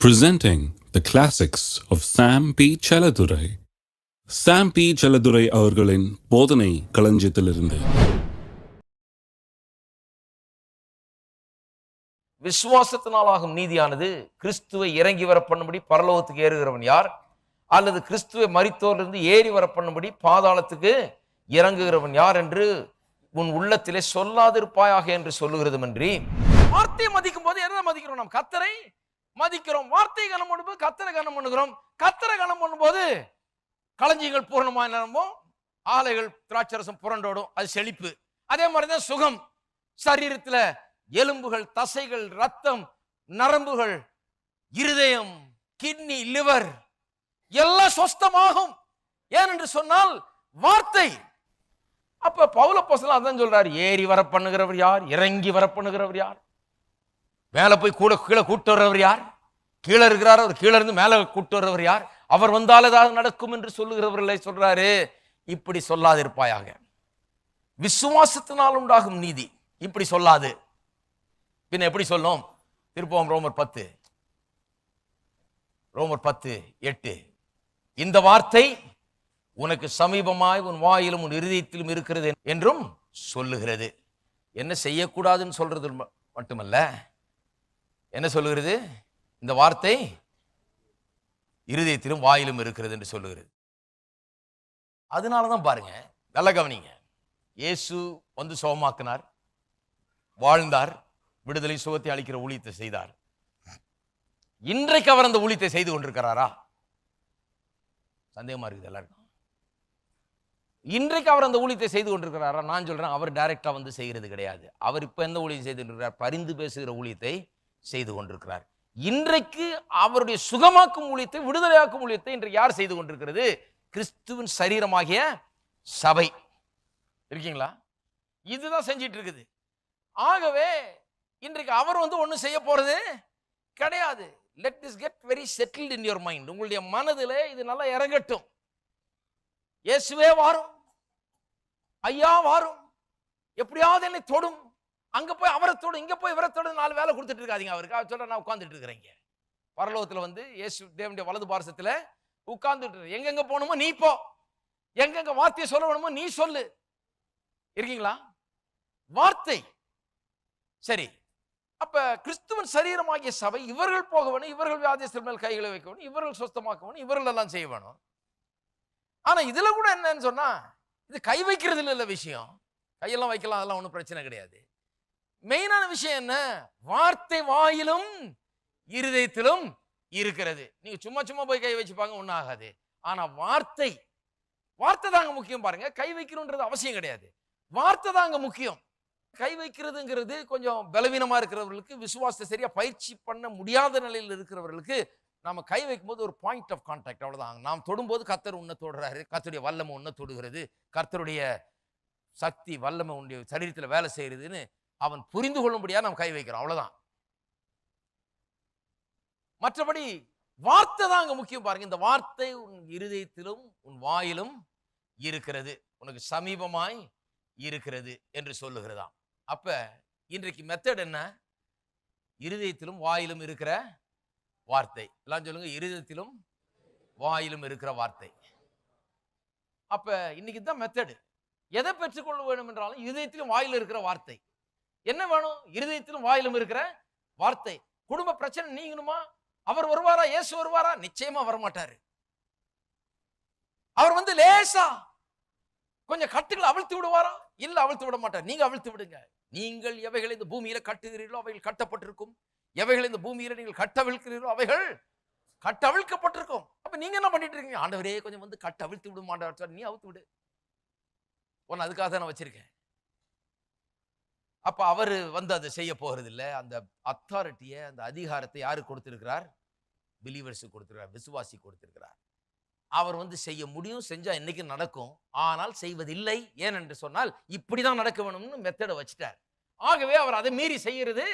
presenting the classics of Sam P. Chaladurai. Sam P. Chaladurai அவர்களின் போதனை களஞ்சியத்திலிருந்து விசுவாசத்தினாலாகும் நீதியானது கிறிஸ்துவை இறங்கி வர பண்ணும்படி பரலோகத்துக்கு ஏறுகிறவன் யார் அல்லது கிறிஸ்துவை மரித்தோரிலிருந்து ஏறி வர பண்ணும்படி பாதாளத்துக்கு இறங்குகிறவன் யார் என்று உன் உள்ளத்திலே சொல்லாதிருப்பாயாக என்று சொல்லுகிறதுமன்றி வார்த்தையை மதிக்கும் போது எதை மதிக்கிறோம் நாம் கத்தரை மதிக்கிறோம். வார்த்தையை கனம் பண்ணும்போது கத்தரை கனம் பண்ணுகிறோம். கத்தரை கனம் பண்ணும்போது களஞ்சியங்கள் பூரணமாக நிரம்பும். ஆலைகள் திராட்சரசம் புரண்டோடும் அது செழிப்பு. அதே மாதிரி தான் சுகம். சரீரத்தில் எலும்புகள் தசைகள் ரத்தம் நரம்புகள் இருதயம் கிட்னி லிவர் எல்லாம் சொஸ்தமாகும். ஏனென்று சொன்னால் வார்த்தை. அப்ப பவுல பசலாம் அதான் சொல்றாரு ஏறி வர பண்ணுகிறவர் யார்? இறங்கி வர பண்ணுகிறவர் யார்? மேலே போய் கூட கீழே கூட்டு வர்றவர் யார்? கீழே இருக்கிறார் அவர் கீழே இருந்து மேலே கூட்டு வர்றவர் யார்? அவர் வந்தால் ஏதாவது நடக்கும் என்று சொல்லுகிறவர்களை சொல்றாரு. இப்படி சொல்லாதிருப்பாயாக. விசுவாசத்தினால் உண்டாகும் நீதி. இப்படி சொல்லாது. பின்ன எப்படி சொல்லும்? திருப்பம் ரோமர் பத்து. ரோமர் பத்து எட்டு. இந்த வார்த்தை உனக்கு சமீபமாய் உன் வாயிலும் உன் இருதயத்திலும் இருக்கிறது என்றும் சொல்லுகிறது. என்ன செய்யக்கூடாதுன்னு சொல்றது ம- மட்டுமல்ல. என்ன சொல்லுகிறது? இந்த வார்த்தை இருதயத்திலும் வாயிலும் இருக்கிறது என்று சொல்லுகிறது. அதனால தான் பாருங்க நல்ல கவனிங்க. இயேசு வந்து சோமாக்கினார் வாழ்ந்தார் விடுதலை சுகத்தை அளிக்கிற ஊழியத்தை செய்தார். இன்றைக்கு அவர் அந்த ஊழியத்தை செய்து கொண்டிருக்கிறாரா? சந்தேகமா இருக்குது எல்லாருக்கும். இன்றைக்கு அவர் அந்த ஊழியத்தை செய்து கொண்டிருக்கிறாரா? நான் சொல்றேன் அவர் டைரக்டா வந்து செய்கிறது கிடையாது. அவர் இப்ப எந்த ஊழியம் செய்து கொண்டிருக்கிறார்? பரிந்து பேசுகிற ஊழியத்தை செய்து கொண்டிருக்கிறார். இன்றைக்கு அவருடைய சுகமாக்கும் ஊழியத்தை விடுதலையாக்கும் ஊழியத்தை இன்றைக்கு யார் செய்து கொண்டிருக்கிறது? கிறிஸ்துவின் சரீரமாகிய சபை. இருக்கீங்களா? இதுதான் செஞ்சிட்டு இருக்குது. ஆகவே இன்றைக்கு அவர் வந்து ஒன்றும் செய்ய போறது கிடையாது. Let this get very settled in your mind உங்களுடைய மனதில் இது நல்லா இறங்கட்டும். இயேசுவே வாரும். ஐயா வாரும். எப்படியாவது என்னை தொடும். அங்கே போய் அவரை இங்கே போய் இவரை நாலு வேலை கொடுத்துட்டு இருக்காதீங்க. அவருக்கு அவர் சொல்ற நான் உட்காந்துட்டு இருக்கிறேங்க பரலோகத்தில் வந்து இயேசு தேவனுடைய வலது பாரசத்தில் உட்கார்ந்துட்டு எங்கெங்கே எங்கெங்க போகணுமோ நீ போ. எங்கெங்க வார்த்தையை சொல்லணுமோ நீ சொல்லு. இருக்கீங்களா? வார்த்தை. சரி. அப்ப கிறிஸ்துவன் சரீரமாகிய சபை இவர்கள் போக வேணும் இவர்கள் வியாதியஸ்தர் மேல் கைகளை வைக்க வேணும் இவர்கள் சுத்தமாக்க வேணும் இவர்கள் எல்லாம் செய்ய வேணும். ஆனா இதுல கூட என்னன்னு சொன்னா இது கை வைக்கிறது இல்லை விஷயம். கையெல்லாம் வைக்கலாம் அதெல்லாம் ஒன்றும் பிரச்சனை கிடையாது. மெயினான விஷயம் என்ன? வார்த்தை வாயிலும் இருதயத்திலும் இருக்கிறது. நீங்க சும்மா சும்மா போய் கை வச்சுப்பாங்க ஒன்றும் ஆகாது. ஆனா வார்த்தை வார்த்தை தாங்க முக்கியம் பாருங்க. கை வைக்கணுன்றது அவசியம் கிடையாது. வார்த்தை தாங்க முக்கியம். கை வைக்கிறதுங்கிறது கொஞ்சம் பலவீனமா இருக்கிறவர்களுக்கு விசுவாசத்தை சரியா பயிற்சி பண்ண முடியாத நிலையில் இருக்கிறவர்களுக்கு நாம கை வைக்கும்போது ஒரு பாயிண்ட் ஆஃப் கான்டாக்ட் அவ்வளவுதான். நாம் தொடும்போது கர்த்தர் உன்ன தொடுறாரு. கர்த்தருடைய வல்லமை உன்னை தொடுகிறது. கர்த்தருடைய சக்தி வல்லமை உன்னுடைய சரீரத்தில் வேலை செய்யறதுன்னு அவன் புரிந்து கொள்ளும்படியா நம்ம கை வைக்கிறோம். அவ்வளவுதான். மற்றபடி வார்த்தை தான் அங்க முக்கியம் பாருங்க. இந்த வார்த்தை உன் இருதயத்திலும் உன் வாயிலும் இருக்கிறது. உனக்கு சமீபமாய் இருக்கிறது என்று சொல்லுகிறதாம். அப்ப இன்றைக்கு மெத்தட் என்ன? இருதயத்திலும் வாயிலும் இருக்கிற வார்த்தை. எல்லாம் சொல்லுங்க. இருதயத்திலும் வாயிலும் இருக்கிற வார்த்தை. அப்ப இன்னைக்கு தான் மெத்தடு எதை பெற்றுக்கொள்ள வேண்டும் என்றாலும் இருதயத்திலும் வாயில் இருக்கிற வார்த்தை. என்ன வேணும்? இருதயத்திலும் வாயிலும் இருக்கிற வார்த்தை. குடும்ப பிரச்சனை நீங்கணுமா? அவர் வருவாரா? இயேசு வருவாரா? நிச்சயமா வரமாட்டாரு. அவர் வந்து லேசா கொஞ்சம் கட்டுகளை அவிழ்த்து விடுவாரா? இல்ல அவிழ்த்து விட மாட்டார். நீங்க அவிழ்த்து விடுங்க. நீங்கள் எவைகளை இந்த பூமியில கட்டுகிறீர்களோ அவைகள் கட்டப்பட்டிருக்கும். எவைகள் இந்த பூமியில நீங்கள் கட்டவிழ்க்கிறீர்களோ அவைகள் கட்டவிழ்க்கப்பட்டிருக்கும். அப்ப நீங்க என்ன பண்ணிட்டு இருக்கீங்க? ஆண்டவரே கொஞ்சம் வந்து கட்ட அவிழ்த்து விட மாட்டார் நீ அவிழ்த்து விடு. உன்னை அதுக்காக தான் நான் வச்சிருக்கேன். அப்ப அவரு வந்து அதை செய்ய போறது அந்த அத்தாரிட்டியை அந்த அதிகாரத்தை யாரு கொடுத்திருக்கிறார்? பிலீவர்ஸுக்கு கொடுத்திருக்கிறார் விசுவாசி கொடுத்திருக்கிறார். அவர் வந்து செய்ய முடியும் செஞ்சா இன்னைக்கு நடக்கும். ஆனால் செய்வதில்லை. ஏனென்று சொன்னால் இப்படிதான் நடக்க வேணும்னு மெத்தடை வச்சுட்டார். ஆகவே அவர் அதை மீறி செய்யறது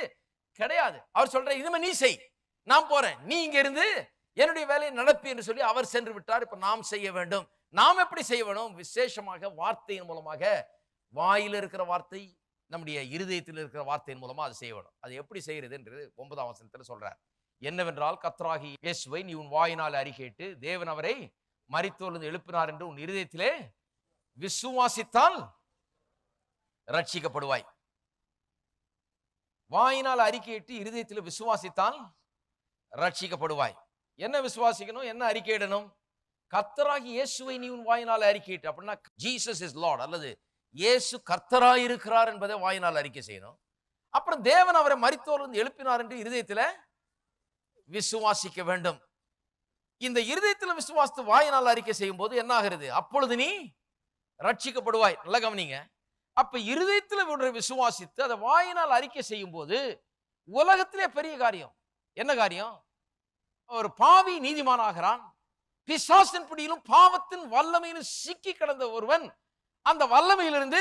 கிடையாது. அவர் சொல்ற இனிமே நீ செய். நான் போறேன். நீ இங்க இருந்து என்னுடைய வேலையை நடப்பி என்று சொல்லி அவர் சென்று விட்டார். இப்ப நாம் செய்ய வேண்டும். நாம் எப்படி செய்ய வேணும்? விசேஷமாக வார்த்தையின் மூலமாக வாயில் இருக்கிற வார்த்தை நம்முடைய இருதயத்தில் இருக்கிற வார்த்தையின் மூலமாக அதை செய்ய வேணும் அது எப்படி செய்கிறதுன்றது ஒன்பதாம் வசனத்தில் சொல்கிறார் என்னவென்றால் கத்ராகி இயேசுவை நீ உன் வாயினால் அறிக்கையிட்டு தேவன் அவரை மரித்தோர்ந்து எழுப்பினார் என்று உன் இருதயத்திலே விசுவாசித்தால் ரட்சிக்கப்படுவாய் வாயினால் அறிக்கையிட்டு இருதயத்தில் விசுவாசித்தால் ரட்சிக்கப்படுவாய் என்ன விசுவாசிக்கணும்? என்ன அறிக்கையிடணும் கத்தராகி இயேசுவை நீ உன் வாயினால் அறிக்கையிட்டு அப்படின்னா ஜீசஸ் இஸ் லார்ட் அல்லது இயேசு கர்த்தராயிருக்கிறார் என்பதை வாயினால் அறிக்கை செய்யணும். அப்புறம் தேவன் அவரை மறித்தோர்ந்து எழுப்பினார் என்று இருதயத்தில் விசுவாசிக்க வேண்டும். இந்த இருதயத்தில் விசுவாசித்து வாயினால் அறிக்கை செய்யும் போது என்ன ஆகிறது அப்பொழுது நீ ரட்சிக்கப்படுவாய் நல்லா கவனிங்க. அப்ப இருதயத்தில் ஒன்றை விசுவாசித்து அதை வாயினால் அறிக்கை செய்யும் போது உலகத்திலே பெரிய காரியம். என்ன காரியம்? ஒரு பாவி நீதிமானாகிறான். பிசாசின் பிடியிலும் பாவத்தின் வல்லமையிலும் சிக்கி கிடந்த ஒருவன் அந்த வல்லமையிலிருந்து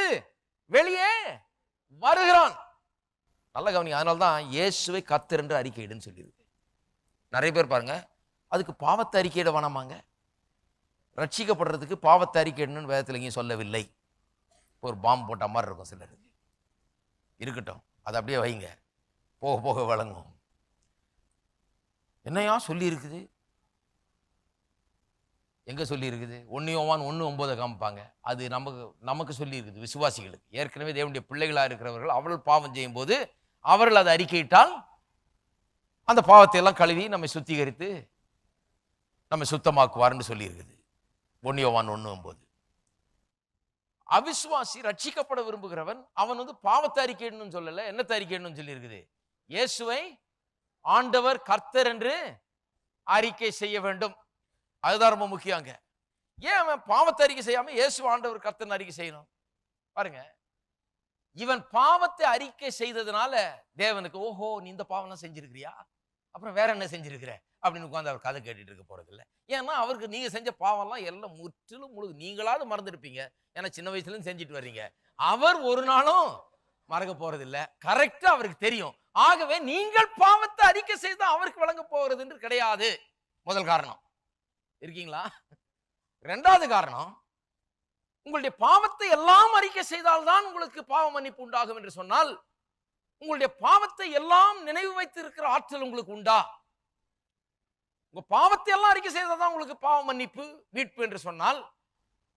வெளியே வருகிறான். நல்ல கவனிங்க அதனால தான் இயேசுவை கத்தர் என்று அறிக்கையிடுன்னு சொல்லியிருக்கு. நிறைய பேர் பாருங்க அதுக்கு பாவத்தை அறிக்கையிட வேணாமாங்க. ரட்சிக்கப்படுறதுக்கு பாவத்தை அறிக்கையிடணும்னு வேதத்தில் எங்கேயும் சொல்லவில்லை. ஒரு பாம்பு போட்ட மாதிரி இருக்கும் சிலருக்கு இருக்கட்டும் அதை அப்படியே வைங்க. போக போக வழங்கும் என்னையா சொல்லி இருக்குது எங்கே சொல்லியிருக்குது? ஒன்று யோவான் ஒன்று ஒம்போதை காமிப்பாங்க. அது நமக்கு நமக்கு சொல்லியிருக்குது விசுவாசிகளுக்கு. ஏற்கனவே தேவனுடைய பிள்ளைகளாக இருக்கிறவர்கள் அவர்கள் பாவம் செய்யும் போது அவர்கள் அதை அறிக்கையிட்டால் அந்த பாவத்தை எல்லாம் கழுவி நம்மை சுத்திகரித்து நம்மை சுத்தமாக்குவார்னு சொல்லியிருக்குது. ஒன்று யோவான் ஒன்று ஒம்போது. அவிசுவாசி ரட்சிக்கப்பட விரும்புகிறவன் அவன் வந்து பாவத்தை அறிக்கைன்னு சொல்லலை. என்னத்தை அறிக்கைன்னு சொல்லியிருக்குது? இயேசுவை ஆண்டவர் கர்த்தர் என்று அறிக்கை செய்ய வேண்டும். அதுதான் ரொம்ப முக்கியங்க ஏன் அவன் பாவத்தை அறிக்கை செய்யாம இயேசு ஆண்டவர் கர்த்தன் அறிக்கை செய்யணும்? பாருங்க. இவன் பாவத்தை அறிக்கை செய்ததுனால தேவனுக்கு ஓஹோ நீ இந்த பாவம்லாம் செஞ்சிருக்கிறியா? அப்புறம் வேற என்ன செஞ்சிருக்கிற? அப்படின்னு உட்காந்து அவர் கதை கேட்டுட்டு இருக்க போறது இல்லை ஏன்னா அவருக்கு நீங்க செஞ்ச பாவம்லாம் எல்லாம் முற்றிலும் முழு நீங்களாவது மறந்துருப்பீங்க ஏன்னா சின்ன வயசுல செஞ்சுட்டு வர்றீங்க. அவர் ஒரு நாளும் மறக்க போறது இல்லை கரெக்டா அவருக்கு தெரியும். ஆகவே நீங்கள் பாவத்தை அறிக்கை செய்து அவருக்கு வழங்க போகிறது என்று கிடையாது. முதல் காரணம். இருக்கீங்களா? ரெண்டாவது காரணம் உங்களுடைய பாவத்தை எல்லாம் அறிக்கை செய்தால்தான் உங்களுக்கு பாவ மன்னிப்பு உண்டாகும் என்று சொன்னால் உங்களுடைய பாவத்தை எல்லாம் நினைவு வைத்து இருக்கிற ஆற்றல் உங்களுக்கு உண்டா? உங்க பாவத்தை எல்லாம் அறிக்கை செய்தாதான் உங்களுக்கு பாவ மன்னிப்பு மீட்பு என்று சொன்னால்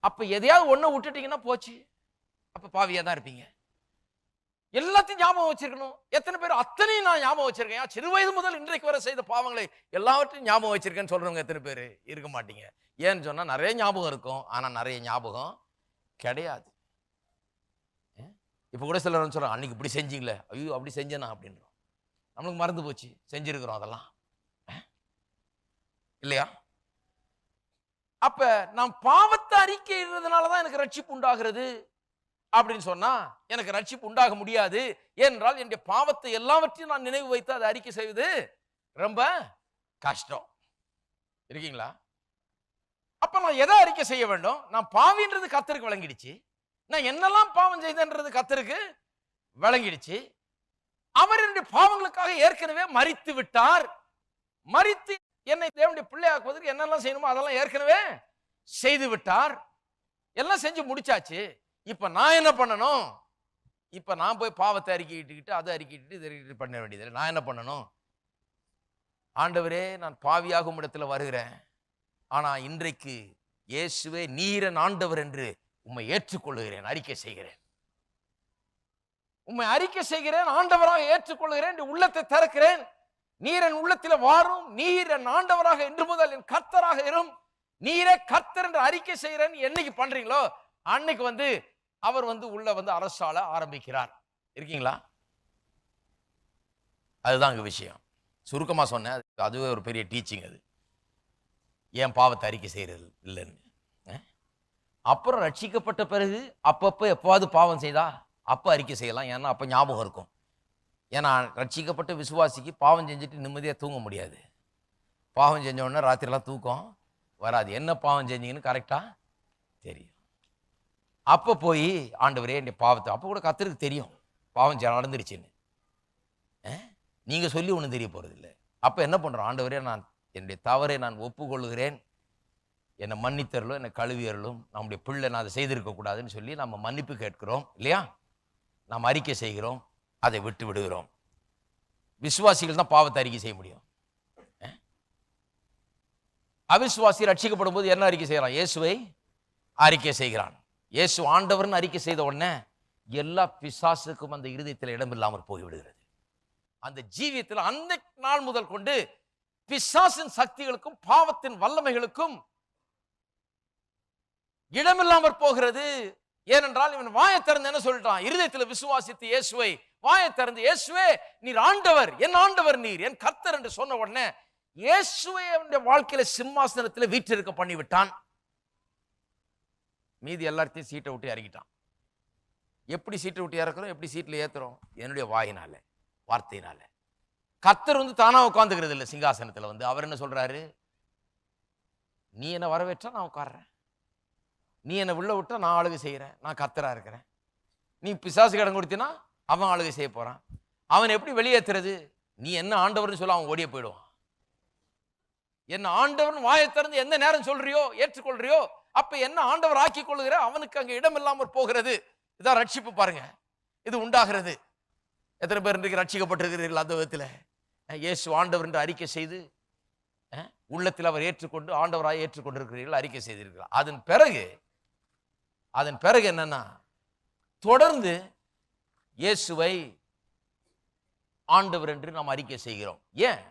அப்ப எதையாவது ஒன்றை விட்டுட்டீங்கன்னா போச்சு. அப்ப பாவியா தான் இருப்பீங்க. எல்லாத்தையும் ஞாபகம் வச்சிருக்கணும். எத்தனை பேர் அத்தனையும் நான் ஞாபகம் வச்சிருக்கேன். ஏன் சிறு வயது முதல் இன்றைக்கு வர செய்த பாவங்களை எல்லாவற்றையும் ஞாபகம் வச்சிருக்கேன்னு சொல்றவங்க எத்தனை பேர் இருக்க மாட்டீங்க. ஏன்னு சொன்னால் நிறைய ஞாபகம் இருக்கும். ஆனால் நிறைய ஞாபகம் கிடையாது. இப்போ கூட சிலர் வந்து சொல்றாங்க அன்னைக்கு இப்படி செஞ்சீங்களே. ஐயோ அப்படி செஞ்சேனா? அப்படின்றோம். நம்மளுக்கு மறந்து போச்சு. செஞ்சிருக்கிறோம் அதெல்லாம். இல்லையா? அப்போ நான் பாவத்தை அறிக்கையிடுறதுனால தான் எனக்கு ரட்சிப்பு உண்டாகிறது. அப்படின்னு சொன்னா எனக்கு ரட்சிப்பு உண்டாக முடியாது. ஏனென்றால் என்னுடைய பாவத்தை எல்லாவற்றையும் நான் நினைவு வைத்து அதை அறிக்கை செய்வது ரொம்ப கஷ்டம். இருக்கீங்களா? அப்ப நான் எதை அறிக்கை செய்ய வேண்டும்? நான் பாவின்றது கத்தருக்கு விளங்கிடுச்சு. நான் என்னெல்லாம் பாவம் செய்தேன்றது கத்தருக்கு விளங்கிடுச்சு. அவர் என்னுடைய பாவங்களுக்காக ஏற்கனவே மறித்து விட்டார். மறித்து என்னை தேவனுடைய பிள்ளையாக்குவதற்கு என்னெல்லாம் செய்யணுமோ அதெல்லாம் ஏற்கனவே செய்து விட்டார். எல்லாம் செஞ்சு முடிச்சாச்சு. இப்ப நான் என்ன பண்ணணும்? இப்போ நான் போய் பாவத்தை அறிக்கையிட்டுக்கிட்டு அதை அறிக்கையிட்டு இதை பண்ண வேண்டியதில்லை நான் என்ன பண்ணணும்? ஆண்டவரே நான் பாவியாகும் இடத்துல வருகிறேன். ஆனால் இன்றைக்கு இயேசுவே நீரன் ஆண்டவர் என்று உம்மை ஏற்றுக்கொள்கிறேன் அறிக்கை செய்கிறேன். உம்மை அறிக்கை செய்கிறேன் ஆண்டவராக ஏற்றுக்கொள்கிறேன் என்று உள்ளத்தை திறக்கிறேன். நீரன் உள்ளத்தில் வாரும் நீரன் ஆண்டவராக என்று முதல் என் கர்த்தராக இரும். நீரே கர்த்தர் என்று அறிக்கை செய்கிறேன் என்னைக்கு பண்றீங்களோ அன்னைக்கு வந்து அவர் வந்து உள்ள வந்து அரசால ஆரம்பிக்கிறார். இருக்கீங்களா? அதுதான் அங்கே விஷயம். சுருக்கமா சொன்னேன் அது- அதுவே ஒரு பெரிய டீச்சிங் அது. ஏன் பாவத்தை அறிக்கை செய்கிறது இல்லைன்னு. அப்புறம் ரட்சிக்கப்பட்ட பிறகு அப்பப்போ எப்போவாது பாவம் செய்தா? அப்போ அறிக்கை செய்யலாம். ஏன்னா அப்போ ஞாபகம் இருக்கும். ஏன்னா ரட்சிக்கப்பட்ட விசுவாசிக்கு பாவம் செஞ்சுட்டு நிம்மதியாக தூங்க முடியாது. பாவம் செஞ்ச உடனே ராத்திரிலாம் தூக்கம் வராது. என்ன பாவம் செஞ்சீங்கன்னு கரெக்டாக தெரியும். அப்போ போய் ஆண்டவரே என் பாவத்தை அப்போ கூட கத்தருக்கு தெரியும். பாவம் நடந்துருச்சுன்னு. நீங்கள் சொல்லி ஒன்றும் தெரிய போகிறதில்ல அப்போ என்ன பண்ணுறோம் ஆண்டவரே நான் என்னுடைய தவறை நான் ஒப்புக்கொள்கிறேன் என்னை மன்னித்தரலும் என்னை கழுவியறலும் நம்முடைய பிள்ளை நான் அதை செய்திருக்கக்கூடாதுன்னு சொல்லி நம்ம மன்னிப்பு கேட்கிறோம் இல்லையா? நாம் அறிக்கை செய்கிறோம் அதை விட்டு விடுகிறோம். விசுவாசிகள் தான் பாவத்தை அறிக்கை செய்ய முடியும். அவிசுவாசி ரட்சிக்கப்படும் போது என்ன அறிக்கை செய்கிறான் இயேசுவை அறிக்கை செய்கிறான். இயேசு ஆண்டவர்னு அறிக்கை செய்த உடனே எல்லா பிசாசுக்கும் அந்த இருதயத்தில் இடம் இல்லாமல் போய்விடுகிறது. அந்த ஜீவியத்தில் அந்த நாள் முதல் கொண்டு பிசாசின் சக்திகளுக்கும் பாவத்தின் வல்லமைகளுக்கும் இடமில்லாமற் போகிறது. ஏனென்றால் இவன் வாயை திறந்து என்ன சொல்லிட்டான்? இருதயத்தில் விசுவாசித்து இயேசுவை வாயை திறந்து இயேசுவே நீர் ஆண்டவர் என் ஆண்டவர் நீர் என் கர்த்தர் என்று சொன்ன உடனே இயேசுவை அவனுடைய வாழ்க்கையில சிம்மாசனத்தில் வீற்றிருக்க பண்ணிவிட்டான். மீதி எல்லாத்தையும் சீட்டை விட்டு இறக்கிட்டான். எப்படி சீட்டை விட்டு இறக்குறோம்? எப்படி சீட்டில் ஏற்றுறோம் என்னுடைய வாயினால் வார்த்தையினால். கத்தர் வந்து தானாக உட்காந்துக்கிறது இல்லை சிங்காசனத்தில் வந்து. அவர் என்ன சொல்கிறாரு நீ என்னை வரவேற்றா நான் உட்கார்றேன். நீ என்னை உள்ள விட்டா நான் ஆளுகை செய்கிறேன் நான் கத்தராக இருக்கிறேன். நீ பிசாசு கடன் கொடுத்தினா அவன் ஆளுகை செய்ய போகிறான் அவன் எப்படி வெளியேற்றுறது நீ என்ன ஆண்டவர்னு சொல்ல அவன் ஓடியே போயிடுவான். என்ன ஆண்டவன் வாயை திறந்து எந்த நேரம் சொல்றியோ ஏற்றுக்கொள்றியோ அப்ப என்ன ஆண்டவர் ஆக்கி கொள்ளுகிற? அவனுக்கு அங்க இடம் இல்லாமல் போகிறது. இதான் ரட்சிப்பு பாருங்க. இது உண்டாகிறது. எத்தனை பேர் இன்றைக்கு ரட்சிக்கப்பட்டிருக்கிறீர்கள் அந்த விதத்தில்? இயேசு ஆண்டவர் என்று அறிக்கை செய்து உள்ளத்தில் அவர் ஏற்றுக்கொண்டு ஆண்டவராக ஏற்றுக்கொண்டிருக்கிறீர்கள் அறிக்கை செய்திருக்கிறார் அதன் பிறகு அதன் பிறகு என்னன்னா தொடர்ந்து இயேசுவை ஆண்டவர் என்று நாம் அறிக்கை செய்கிறோம். ஏன்?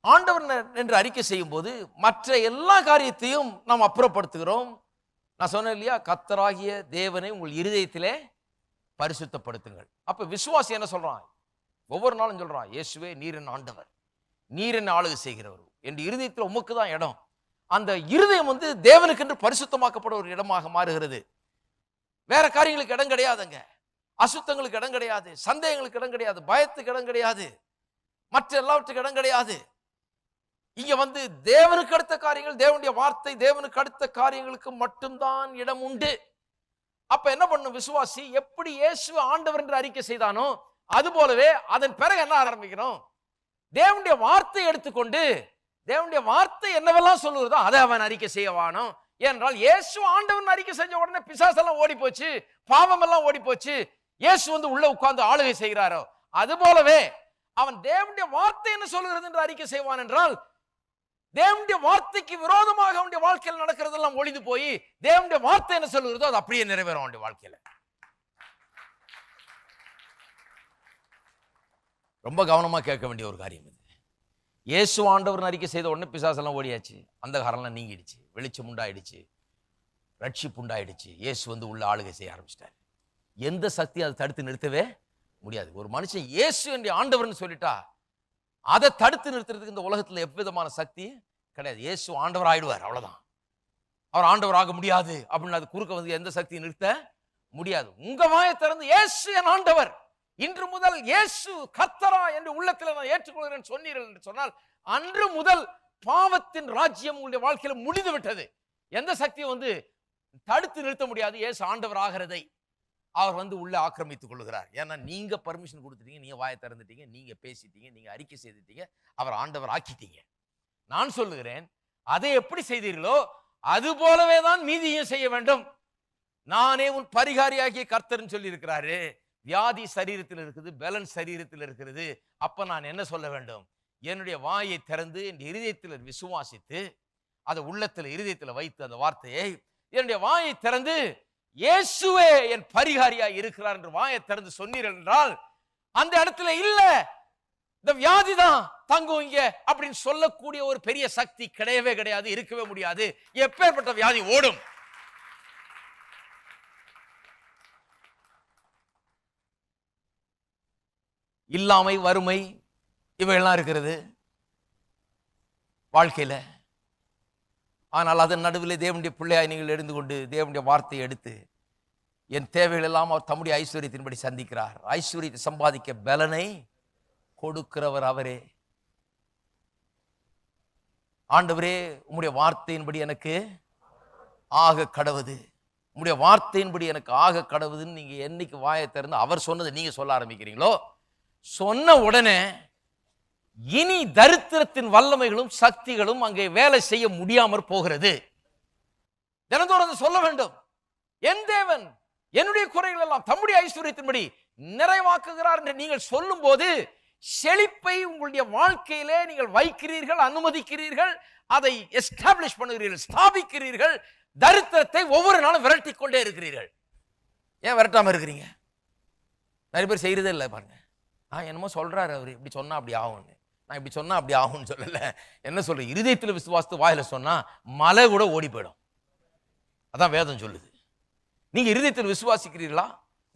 ஆண்டவர் என்று அறிக்கை செய்யும் போது மற்ற எல்லா காரியத்தையும் நாம் அப்புறப்படுத்துகிறோம். நான் சொன்னேன் இல்லையா? கத்தராகிய தேவனை உங்கள் இருதயத்திலே பரிசுத்தப்படுத்துங்கள். அப்போ விசுவாசி என்ன சொல்கிறான் ஒவ்வொரு நாளும் சொல்கிறான் இயேசுவே நீரின் ஆண்டவர். நீர் என்ன ஆளுகை செய்கிறவர். என் இருதயத்தில் உமக்கு தான் இடம். அந்த இருதயம் வந்து தேவனுக்கென்று பரிசுத்தமாக்கப்பட ஒரு இடமாக மாறுகிறது. வேற காரியங்களுக்கு இடம் கிடையாதுங்க. அசுத்தங்களுக்கு இடம் கிடையாது. சந்தேகங்களுக்கு இடம் கிடையாது. பயத்துக்கு இடம் கிடையாது. மற்ற எல்லாவற்றுக்கு இடம் கிடையாது. இங்க வந்து தேவனுக்கு அடுத்த காரியங்கள் தேவனுடைய வார்த்தை தேவனுக்கு அடுத்த காரியங்களுக்கு மட்டும்தான் இடம் உண்டு. அப்ப என்ன பண்ணும் விசுவாசி? எப்படி இயேசு ஆண்டவர் என்று அறிக்கை செய்தானோ அது போலவே அதன் பிறகு என்ன ஆரம்பிக்கணும்? தேவனுடைய வார்த்தை எடுத்துக்கொண்டு தேவனுடைய வார்த்தை என்னவெல்லாம் சொல்லுறதோ அதை அவன் அறிக்கை செய்யவானோ? ஏனென்றால் இயேசு ஆண்டவன் அறிக்கை செஞ்ச உடனே பிசாசெல்லாம் ஓடி போச்சு பாவம் எல்லாம் ஓடி போச்சு இயேசு வந்து உள்ள உட்கார்ந்து ஆளுகை செய்கிறாரோ? அது போலவே அவன் தேவனுடைய வார்த்தை என்ன சொல்லுகிறது என்று அறிக்கை செய்வான் என்றால் தேவனுடைய வார்த்தைக்கு விரோதமாக அவனுடைய வாழ்க்கையில் நடக்கிறதெல்லாம் ஒளிந்து போய் தேவனுடைய வார்த்தை என்ன சொல்லுகிறதோ அது அப்படியே நிறைவேறும் அவனுடைய வாழ்க்கையில. ரொம்ப கவனமா கேட்க வேண்டிய ஒரு காரியம் இது. இயேசு ஆண்டவர் அறிக்கை செய்த உடனே பிசாசெல்லாம் ஓடியாச்சு. அந்த காரம்லாம் நீங்கிடுச்சு. வெளிச்சம் உண்டாயிடுச்சு. ரட்சிப்பு உண்டாயிடுச்சு. இயேசு வந்து உள்ள ஆளுகை செய்ய ஆரம்பிச்சிட்டார். எந்த சக்தி அதை தடுத்து நிறுத்தவே முடியாது. ஒரு மனுஷன் இயேசு என்று ஆண்டவர்னு சொல்லிட்டா அதை தடுத்து நிறுத்துறதுக்கு இந்த உலகத்துல எவ்விதமான சக்தி? கிடையாது. இயேசு ஆண்டவர் ஆயிடுவார் அவ்வளோதான் அவர் ஆண்டவர் ஆக முடியாது அப்படின்னு அது குறுக்க வந்து எந்த சக்தியும் நிறுத்த முடியாது. உங்க வாயை திறந்து இயேசு என் ஆண்டவர். இன்று முதல் இயேசு கர்த்தரா என்று உள்ளத்தில் நான் ஏற்றுக்கொள்கிறேன் சொன்னீர்கள் என்று சொன்னால் அன்று முதல் பாவத்தின் ராஜ்யம் உங்களுடைய வாழ்க்கையில முடிந்து விட்டது. எந்த சக்தியும் வந்து தடுத்து நிறுத்த முடியாது. இயேசு ஆண்டவர் ஆகிறதை அவர் வந்து உள்ளே ஆக்கிரமித்துக் கொள்கிறார். ஏன்னா நீங்கள் பர்மிஷன் கொடுத்துட்டீங்க நீங்க வாயை திறந்துட்டீங்க நீங்கள் பேசிட்டீங்க நீங்கள் அறிக்கை செய்துட்டீங்க அவர் ஆண்டவர் ஆக்கிட்டீங்க. நான் சொல்லுகிறேன் அதை எப்படி செய்தீர்களோ அது போலவே தான் மீதியும் செய்ய வேண்டும். நானே உன் பரிகாரியாகிய கர்த்தர்னு சொல்லியிருக்கிறாரு வியாதி சரீரத்தில் இருக்குது பலன் சரீரத்தில் இருக்கிறது. அப்ப நான் என்ன சொல்ல வேண்டும்? என்னுடைய வாயை திறந்து என் இருதயத்தில் விசுவாசித்து அதை உள்ளத்தில் இருதயத்தில் வைத்து அந்த வார்த்தையை என்னுடைய வாயை திறந்து இயேசுவே என் பரிகாரியாக இருக்கிறார் என்று வாயை திறந்து சொன்னீர்கள் என்றால் அந்த இடத்துல இல்ல. இந்த வியாதி தான் தங்கும் இங்க அப்படின்னு சொல்லக்கூடிய ஒரு பெரிய சக்தி கிடையவே கிடையாது இருக்கவே முடியாது. எப்பேற்பட்ட வியாதி ஓடும். இல்லாமை வறுமை இவையெல்லாம் இருக்கிறது வாழ்க்கையில. ஆனால் அதன் நடுவில் தேவனுடைய பிள்ளையாய் நீங்கள் எழுந்து கொண்டு தேவனுடைய வார்த்தையை எடுத்து என் தேவைகள் எல்லாம் அவர் தம்முடைய ஐஸ்வர்யத்தின்படி சந்திக்கிறார். ஐஸ்வர்யத்தை சம்பாதிக்க பலனை கொடுக்கிறவர் அவரே. ஆண்டவரே உம்முடைய வார்த்தையின்படி எனக்கு ஆக கடவுது. உம்முடைய வார்த்தையின்படி எனக்கு ஆக கடவுதுன்னு நீங்க என்னைக்கு வாயை திறந்து அவர் சொன்னதை நீங்க சொல்ல ஆரம்பிக்கிறீங்களோ சொன்ன உடனே இனி தரித்திரத்தின் வல்லமைகளும் சக்திகளும் அங்கே வேலை செய்ய முடியாமற் போகிறது. தினந்தோறும் சொல்ல வேண்டும். என் தேவன் என்னுடைய குறைகள் எல்லாம் தம்முடைய ஐஸ்வர்யத்தின்படி நிறைவாக்குகிறார் என்று நீங்கள் சொல்லும் போது செழிப்பை உங்களுடைய வாழ்க்கையிலே நீங்கள் வைக்கிறீர்கள் அனுமதிக்கிறீர்கள் அதை எஸ்டாப்ளிஷ் பண்ணுகிறீர்கள் ஸ்தாபிக்கிறீர்கள் தரித்திரத்தை ஒவ்வொரு நாளும் விரட்டி கொண்டே இருக்கிறீர்கள். ஏன் விரட்டாமல் இருக்கிறீங்க? நிறைய பேர் செய்கிறதே இல்லை பாருங்க. ஆ என்னமோ சொல்கிறாரு அவர் இப்படி சொன்னால் அப்படி ஆகும்னு. நான் இப்படி சொன்னால் அப்படி ஆகும்னு சொல்லலை. என்ன சொல்கிறேன் இருதயத்தில் விசுவாசத்து வாயில் சொன்னால் மலை கூட ஓடி போயிடும். அதான் வேதம் சொல்லுது. நீங்கள் இருதயத்தில் விசுவாசிக்கிறீர்களா?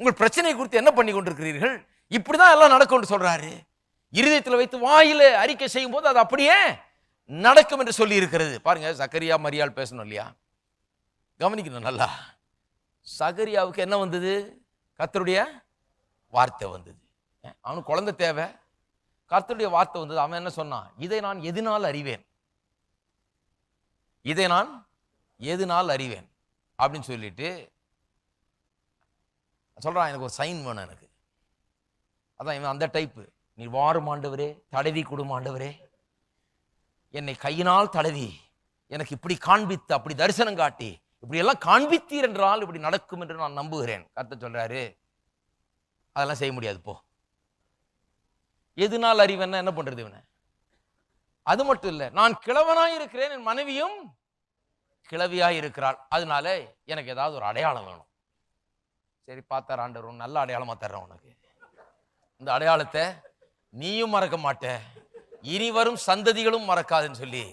உங்கள் பிரச்சனை குறித்து என்ன பண்ணி கொண்டிருக்கிறீர்கள்? இப்படிதான் எல்லாம் நடக்கும்னு சொல்கிறாரு இருதயத்தில் வைத்து வாயில் அறிக்கை செய்யும் போது அது அப்படியே நடக்கும் என்று சொல்லி இருக்கிறது பாருங்க சக்கரியா மரியாள் பேசணும் இல்லையா? கவனிக்கணும் நல்லா. சகரியாவுக்கு என்ன வந்தது? கத்தருடைய வார்த்தை வந்தது. அவனுக்கு குழந்தை தேவை. கர்த்தருடைய வார்த்தை வந்தது. அவன் என்ன சொன்னான்? இதை நான் எதுனால் அறிவேன். இதை நான் எதுனால் அறிவேன். அப்படின்னு சொல்லிட்டு சொல்கிறான் எனக்கு ஒரு சைன் வேணும் எனக்கு. அதான் இவன் அந்த டைப்பு நீ வாரும் ஆண்டவரே தடவி கொடும் ஆண்டவரே. என்னை கையினால் தடவி எனக்கு இப்படி காண்பித்து அப்படி தரிசனம் காட்டி இப்படி எல்லாம் காண்பித்தீர் என்றால் இப்படி நடக்கும் என்று நான் நம்புகிறேன். கருத்தை சொல்றாரு அதெல்லாம் செய்ய முடியாது போ. எதுனால் அறிவன்னா என்ன? பண்றது இவனை? அது மட்டும் இல்லை நான் கிழவனாய் இருக்கிறேன் என் மனைவியும் கிழவியாய் இருக்கிறாள். அதனால எனக்கு ஏதாவது ஒரு அடையாளம் வேணும். சரி பார்த்தார் ஆண்டவர் நல்ல அடையாளமாக தர்றேன் உனக்கு. இந்த அடையாளத்தை நீயும் மறக்க மாட்ட. இனி வரும் சந்ததிகளும் மறக்காதுன்னு சொல்லி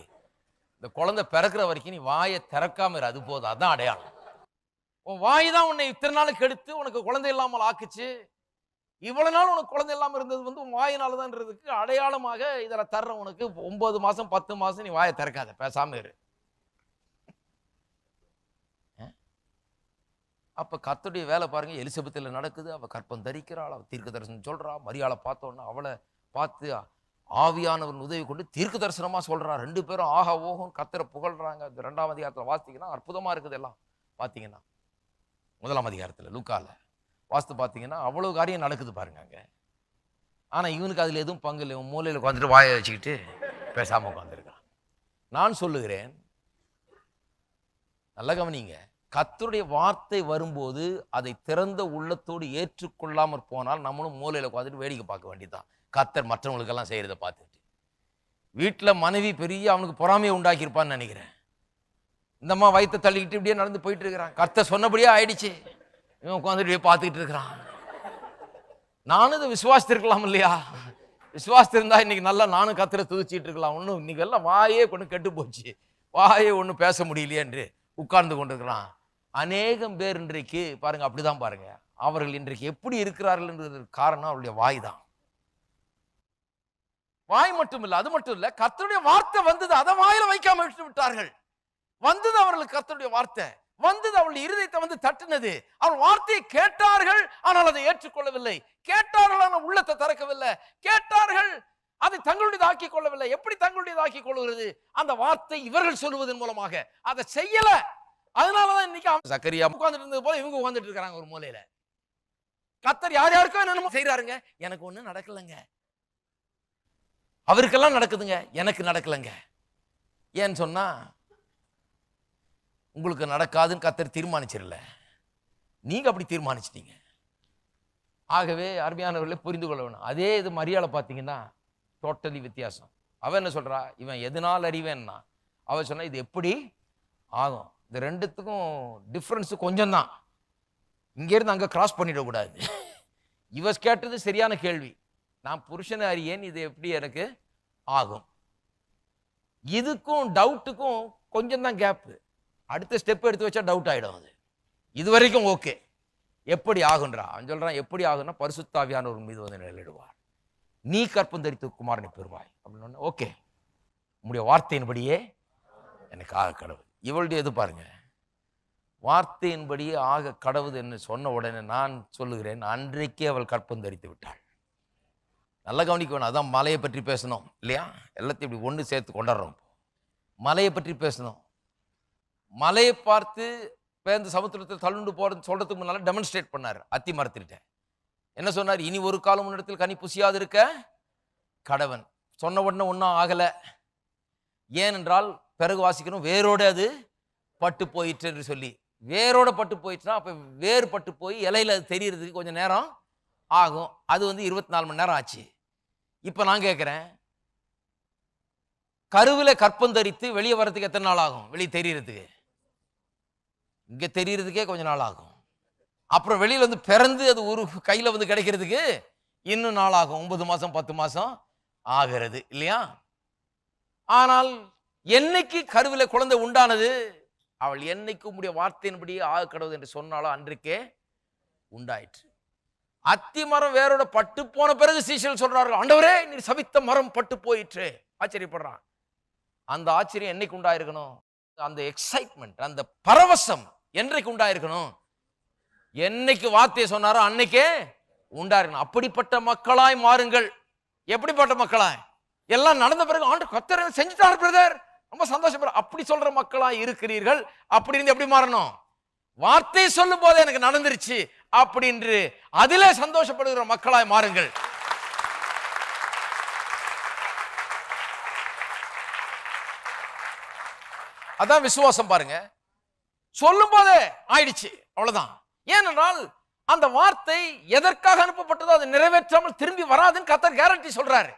இந்த குழந்தை பிறக்கிற வரைக்கும் நீ வாயை திறக்காம இரு அது போதும் அதான் அடையாளம். உன் வாய் தான் உன்னை இத்தனை நாளுக்கு எடுத்து உனக்கு குழந்தை இல்லாமல் ஆக்குச்சு. இவ்வளவு நாள் உனக்கு குழந்தை இல்லாமல் இருந்தது வந்து உன் வாயினால தான்ன்றதுக்கு அடையாளமாக இதில் தர்ற உனக்கு ஒன்பது மாசம் பத்து மாசம் நீ வாயை திறக்காத பேசாம இரு. அப்போ அப்ப வேலை பாருங்க எலிசபத்தில் நடக்குது அவள் கற்பம் தரிக்கிறாள் அவள் தீர்க்க தரிசனம் சொல்றா மரியாதை பார்த்தோன்னா அவளை பார்த்து ஆவியானவன் உதவி கொண்டு தீர்க்கு தரிசனமாக சொல்கிறான் ரெண்டு பேரும் ஆக ஓகும் கத்தரை புகழ்றாங்க. இந்த ரெண்டாம் அதிகாரத்தில் வாசித்தீங்கன்னா அற்புதமாக இருக்குது எல்லாம். பார்த்தீங்கன்னா முதலாம் அதிகாரத்தில் லூக்கால. வாஸ்து பார்த்தீங்கன்னா அவ்வளோ காரியம் நடக்குது பாருங்க அங்கே. ஆனால் இவனுக்கு அதில் எதுவும் பங்கு இல்லை. மூலையில் மூலையில உட்காந்துட்டு வாயை வச்சுக்கிட்டு பேசாமல் உட்காந்துருக்கான் நான் சொல்லுகிறேன் நல்ல கவனிங்க. கத்தருடைய வார்த்தை வரும்போது அதை திறந்த உள்ளத்தோடு ஏற்றுக்கொள்ளாமற் போனால் நம்மளும் மூலையில் உட்காந்துட்டு வேடிக்கை பார்க்க வேண்டியதுதான். கத்தர் மற்றவங்களுக்கெல்லாம் செய்கிறத பார்த்துட்டு வீட்டில் மனைவி பெரிய அவனுக்கு பொறாமையை உண்டாக்கியிருப்பான்னு நினைக்கிறேன். இந்த அம்மா தள்ளிக்கிட்டு இப்படியே நடந்து போயிட்டு இருக்கிறான். கர்த்தர் சொன்னபடியே ஆயிடுச்சு. இவன் உட்காந்துட்டு இப்படியே பார்த்துக்கிட்டு இருக்கிறான். நானும் இதை விசுவாசித்திருக்கலாம் இல்லையா? விசுவாசித்திருந்தா இன்னைக்கு நல்லா நானும் கத்திர துதிச்சிட்டு இருக்கலாம். ஒன்றும் இன்னைக்கு எல்லாம் வாயே கொண்டு கெட்டு போச்சு. வாயே ஒன்றும் பேச முடியலையே என்று உட்கார்ந்து கொண்டிருக்கிறான். அநேகம் பேர் இன்றைக்கு பாருங்க அப்படிதான் பாருங்க. அவர்கள் இன்றைக்கு எப்படி இருக்கிறார்கள் என்றது காரணம் அவருடைய வாய் தான் வாய் மட்டும் இல்ல அது மட்டும் இல்ல கர்த்தருடைய வார்த்தை வந்தது அதை வாயில வைக்காம விட்டு விட்டார்கள். வந்தது அவர்களுக்கு கர்த்தருடைய வார்த்தை. வந்தது அவளுடைய இருதயத்தை வந்து தட்டுனது. அவள் வார்த்தையை கேட்டார்கள் ஆனால் அதை ஏற்றுக்கொள்ளவில்லை. கேட்டார்கள் ஆனால் உள்ளத்தை திறக்கவில்லை. கேட்டார்கள் அதை தங்களுடையதாக்கிக் கொள்ளவில்லை. எப்படி தங்களுடையதாக்கிக் கொள்கிறது? அந்த வார்த்தை இவர்கள் சொல்லுவதன் மூலமாக. அதை செய்யல. அதனாலதான் இன்னைக்கு சக்கரியா உட்கார்ந்துட்டு இருந்தது போல இவங்க உட்கார்ந்துட்டு இருக்காங்க ஒரு மூலையில. கத்தர் யார் யாருக்கோ என்னென்னமோ செய்யறாருங்க எனக்கு ஒண்ணும் நடக்கலைங்க. அவருக்கெல்லாம் நடக்குதுங்க. எனக்கு நடக்கலைங்க. ஏன்னு சொன்னால் உங்களுக்கு நடக்காதுன்னு கத்தர் தீர்மானிச்சிடல நீங்கள் அப்படி தீர்மானிச்சிட்டீங்க. ஆகவே அருமையானவர்களே புரிந்து கொள்ள வேணும். அதே இது மரியாதை பார்த்தீங்கன்னா டோட்டலி வித்தியாசம். அவன் என்ன சொல்கிறா இவன் எதனால் அறிவேன்னா அவன் சொன்னால் இது எப்படி ஆகும்? இந்த ரெண்டுத்துக்கும் டிஃப்ரென்ஸு கொஞ்சம் தான் இங்கேருந்து அங்கே கிராஸ் பண்ணிடக்கூடாது. இவ கேட்டது சரியான கேள்வி. நான் புருஷனை அறியேன் இது எப்படி எனக்கு ஆகும். இதுக்கும் டவுட்டுக்கும் கொஞ்சம் தான் கேப்பு அடுத்த ஸ்டெப் எடுத்து வச்சா டவுட் ஆகிடும் அது. இது வரைக்கும் ஓகே எப்படி ஆகுன்றா? அவன் சொல்கிறான் எப்படி பரிசுத்தாவியான பரிசுத்தாவியானவர் மீது வந்து நிழலிடுவார். நீ கற்பம் தரித்து குமாரனை பெறுவாய். அப்படின்னு ஓகே உங்களுடைய வார்த்தையின்படியே எனக்கு ஆக கடவுள். இவளுடைய எது பாருங்க. வார்த்தையின்படியே ஆக கடவுள் என்று சொன்ன உடனே நான் சொல்லுகிறேன் அன்றைக்கே அவள் கற்பம் தரித்து விட்டாள். நல்லா கவனிக்க வேணும் அதான் மலையை பற்றி பேசணும். இல்லையா? எல்லாத்தையும் இப்படி ஒன்று சேர்த்து கொண்டாடுறோம். மலையை பற்றி பேசணும். மலையை பார்த்து பேருந்து சமுத்திரத்தில் தள்ளுண்டு போறது சொல்கிறதுக்கு முன்னால் டெமன்ஸ்ட்ரேட் பண்ணார். அத்தி மரத்திட்ட என்ன சொன்னார்? இனி ஒரு காலம் முன்னிடத்தில் கனி புசியாது இருக்க? கடவன் சொன்ன உடனே ஒன்றும் ஆகலை. ஏனென்றால் பிறகு வாசிக்கணும் வேரோடு அது பட்டு போயிற்று என்று சொல்லி. வேரோட பட்டு போயிடுச்சுன்னா அப்போ வேர் பட்டு போய் இலையில அது தெரியறதுக்கு கொஞ்சம் நேரம் ஆகும். அது வந்து இருபத்தி நாலு மணி நேரம் ஆச்சு. இப்போ நான் கேட்குறேன் கருவில் கற்பம் கற்பந்தரித்து வெளியே வர்றதுக்கு எத்தனை நாள் ஆகும்? வெளியே தெரியறதுக்கு. இங்கே தெரியறதுக்கே கொஞ்ச நாள் ஆகும். அப்புறம் வெளியில் வந்து பிறந்து அது ஒரு கையில் வந்து கிடைக்கிறதுக்கு இன்னும் நாள் ஆகும். ஒன்பது மாதம் பத்து மாதம் ஆகிறது இல்லையா? ஆனால் என்னைக்கு கருவில் குழந்தை உண்டானது? அவள் என்னைக்கு உம்முடைய வார்த்தையின்படி ஆக கடவுள் என்று சொன்னாலும் அன்றைக்கே உண்டாயிற்று. அத்தி மரம் வேரோட பட்டு போன பிறகு சீசல் சொல்றார்கள் ஆண்டவரே நீர் சவித்த மரம் பட்டு போயிற்று. ஆச்சரியப்படுறான். அந்த ஆச்சரியம் என்னைக்கு உண்டாயிருக்கணும்? அந்த எக்ஸைட்மெண்ட் அந்த பரவசம் என்றைக்கு உண்டாயிருக்கணும்? என்னைக்கு வார்த்தையை சொன்னாரோ அன்னைக்கே உண்டாயிருக்கணும். அப்படிப்பட்ட மக்களாய் மாறுங்கள். எப்படிப்பட்ட மக்களாய்? எல்லாம் நடந்த பிறகு ஆண்டு கத்தர் செஞ்சுட்டார் பிரதர்? ரொம்ப சந்தோஷப்படுற அப்படி சொல்ற மக்களாய் இருக்கிறீர்கள். அப்படி இருந்து எப்படி மாறணும்? வார்த்தை சொல்லும் போது எனக்கு நடந்துருச்சு. அப்படின்று அதிலே சந்தோஷப்படுகிற மக்களாய் மாறுங்கள். அதான் விசுவாசம் பாருங்க. சொல்லும் போதே ஆயிடுச்சு அவ்வளவுதான். ஏனென்றால் அந்த வார்த்தை எதற்காக அனுப்பப்பட்டதோ அதை நிறைவேற்றாமல் திரும்பி வராதுன்னு கத்தர் கேரண்டி சொல்றாரு.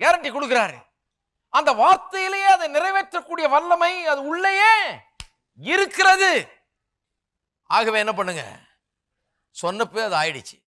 கேரண்டி கொடுக்கிறாரு. அந்த வார்த்தையிலேயே அதை நிறைவேற்றக்கூடிய வல்லமை அது உள்ளேயே இருக்கிறது. ஆகவே என்ன பண்ணுங்க? சொன்னப்பே அது ஆயிடுச்சு.